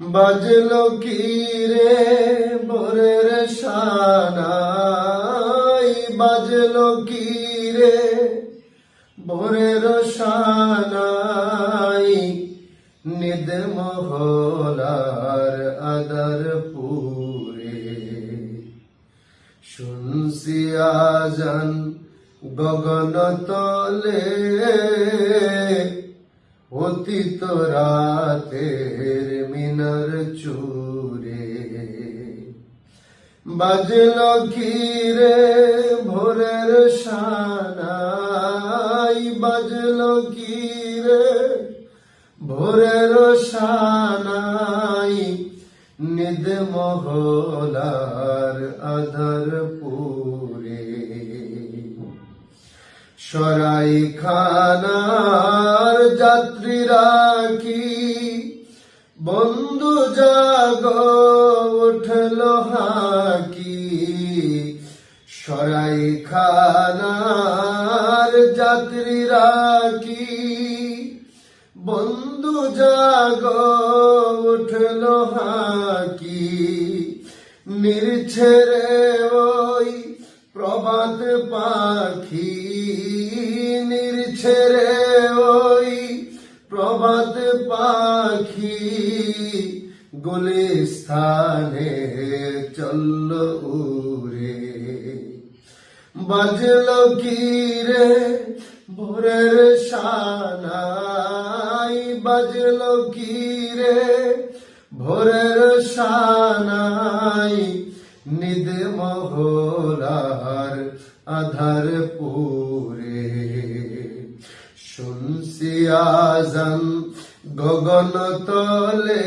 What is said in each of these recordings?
বাজলো কি রে ভোরের সানাই বাজলো কি রে ভোরের সানাই নিদ মহলার আদার পুরে। শুনছি আজান গগন তলে অতীত রাতের মিনার চুরে বাজল কি রে ভোরের সানাই, বাজল কি রে ভোরের সানাই নিদ মহলার আধার পুরে সরাই খানার যাত্রীরা কি বন্ধু জাগ, উঠল হাকি। সরাই খানার যাত্রীরা কি বন্ধু জাগ, উঠল হাকি। নির্ছেরে ওই প্রভাত পাখি। গুলিস্থানে চলল উরে বাজল কি রে ভোরের সানাই বাজল কি রে ভোরের সানাই নিদ মহলার আধার পুরে। শুনছি গগন তলে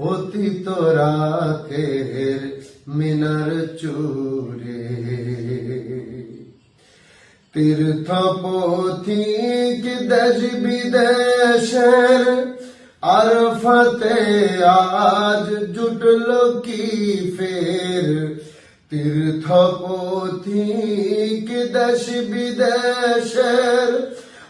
অতীত রাতের মিনার চুরে তীর্থ পথিক দেশ বিদেশের আরফাতে আজ জুটল কি ফের? তীর্থ পথিক দেশ বিদেশের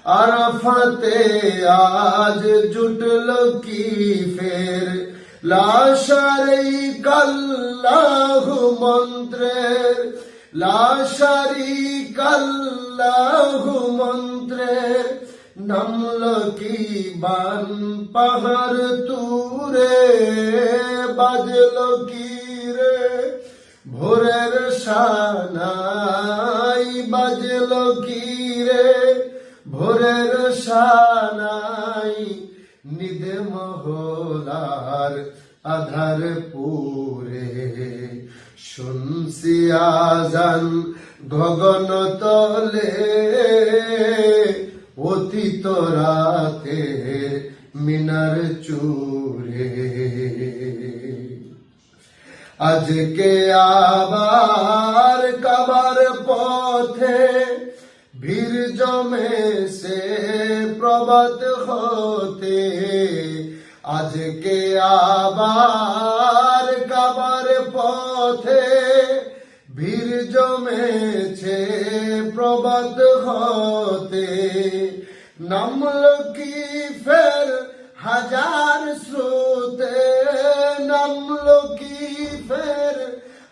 আরফাতে আজ জুটল কি ফের? লাশারি কাল্লাহু মন্ত্রের। লাশারি কাল্লাহু মন্ত্রের। নামল কি বান পাহাড় তুরে? বাজল কি রে? ভোরের সানাই বাজল কি রে? ভোরের সানাই নিদ মহলার আধার পুরে। শুনছি আজান গগন তলে, অতীত রাতে মিনার চুরে আজকে আবার কাবার পথে ভিড় জমে প্রবাদ হতে। আজকে আবার কাবার পথে ভিড় জমেছে প্রবাদ হতে। নামল কি ফের হাজার স্রোতে, নামল কি ফের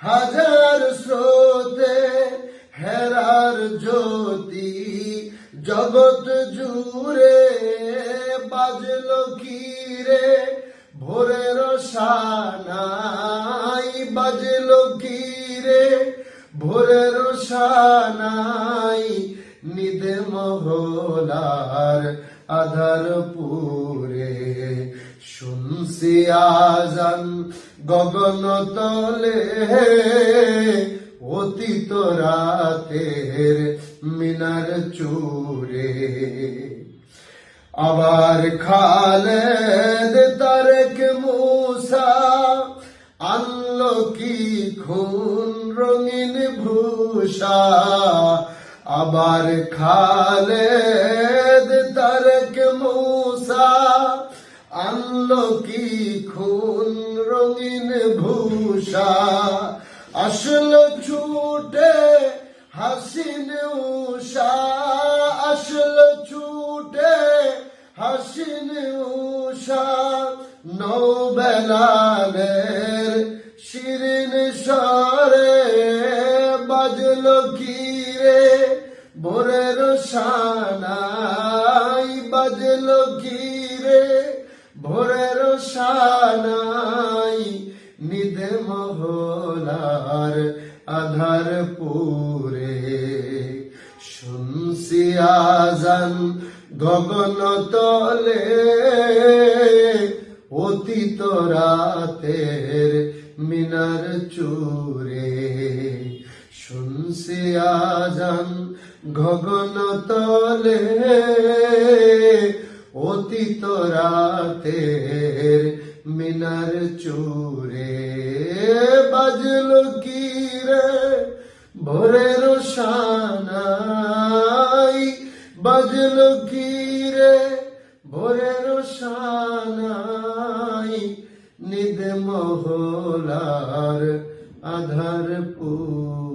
হাজার স্রোতে, হেরার জ্যোতি জগৎ জুড়ে বাজল কি রে? ভোরের সানাই বাজল কি রে? ভোরের সানাই নিদে মহলার আধার পুরে শুনছি আজান গগন তলে, অতীত রাতের মিনার চোরে আবার খালেদ তারেক মুসা আনলো কি খুন রঙিন ভূষা? আবার খালেদ তারেক মুসা আনলো কি খুন রঙিন ভূষা? আসলো ছুটে হাসিন উষা আসলো ছুটে, হাসিন উষা নৌবেলালের শিরিন স্বরে বাজলো কি রে ভোরের সানাই বাজলো কি রে ভোরের সানাই নিধে মহলার আধার পুরে। আজান গগন তলে অতীত রাতের মিনার চুরে শুনছি আজান গগন তলে অতীত রাতের মিনার চুরে বাজল কি রে? ভোরের সানাই বাজল কিরে ভোরের সানাই নিদ মহলার আধার পুরে